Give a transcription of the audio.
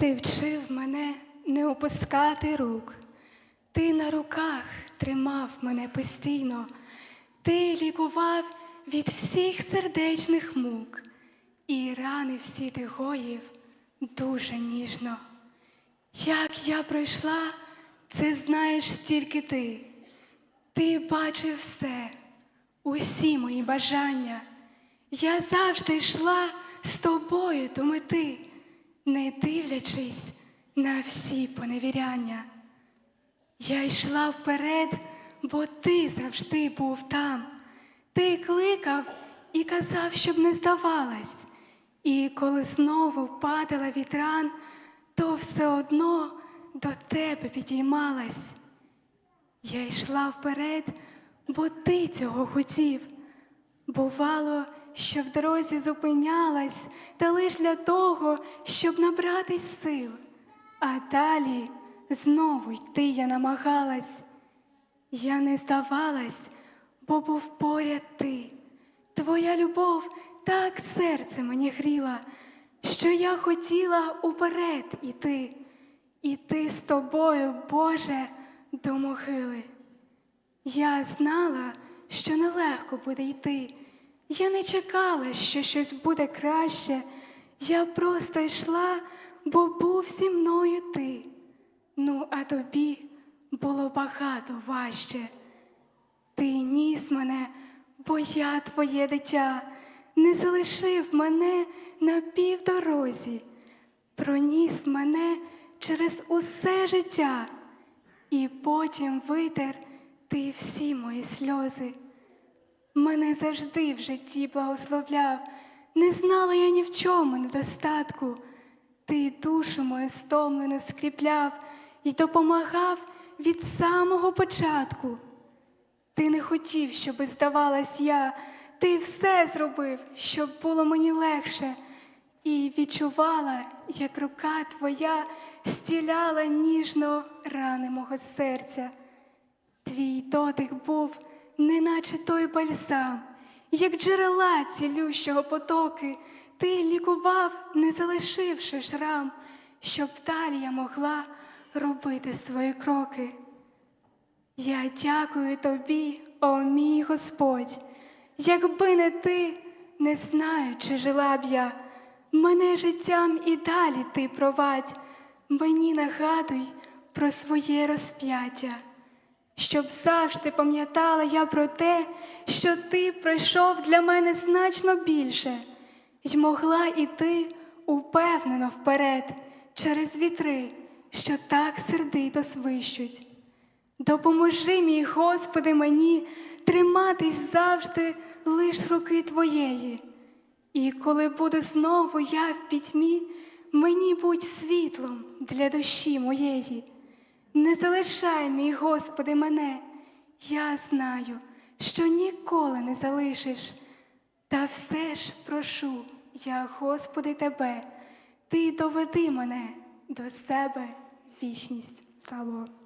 Ти вчив мене не опускати рук, ти на руках тримав мене постійно, ти лікував від всіх сердечних мук, і рани всі ти гоїв дуже ніжно. Як я пройшла, це знаєш тільки ти. Ти бачив все, усі мої бажання. Я завжди йшла з тобою до мети, не дивлячись на всі поневіряння. Я йшла вперед, бо ти завжди був там. Ти кликав і казав, щоб не здавалась. І коли знову падала від ран, то все одно до тебе підіймалась. Я йшла вперед, бо ти цього хотів. Бувало, що в дорозі зупинялась, та лиш для того, щоб набратись сил. А далі знову йти я намагалась. Я не здавалась, бо був поряд ти. Твоя любов так серце мені гріла, що я хотіла уперед іти, іти з тобою, Боже, до могили. Я знала, що нелегко буде йти. Я не чекала, що щось буде краще. Я просто йшла, бо був зі мною ти. Ну, а тобі було багато важче. Ти ніс мене, бо я твоє дитя, не залишив мене на півдорозі, проніс мене через усе життя, і потім витер ти всі мої сльози. Мене завжди в житті благословляв, не знала я ні в чому недостатку. Ти душу мою стомлену скріпляв і допомагав від самого початку. Ти не хотів, щоби здавалась я, ти все зробив, щоб було мені легше, і відчувала, як рука твоя стіляла ніжно рани мого серця. Твій дотик був, неначе той бальзам, як джерела цілющого потоки, ти лікував, не залишивши шрам, щоб далі я могла робити свої кроки. Я дякую тобі, о мій Господь, якби не ти, не знаю, чи жила б я, мене життям і далі ти провадь, мені нагадуй про своє розп'яття, щоб завжди пам'ятала я про те, що ти пройшов для мене значно більше, й могла іти упевнено вперед через вітри, що так сердито свищуть. Допоможи, мій Господи, мені триматись завжди лиш руки Твоєї. І коли буду знову я в пітьмі, мені будь світлом для душі моєї. Не залишай, мій Господи, мене, я знаю, що ніколи не залишиш. Та все ж прошу, я, Господи, Тебе, Ти доведи мене до себе вічність. Слава Богу.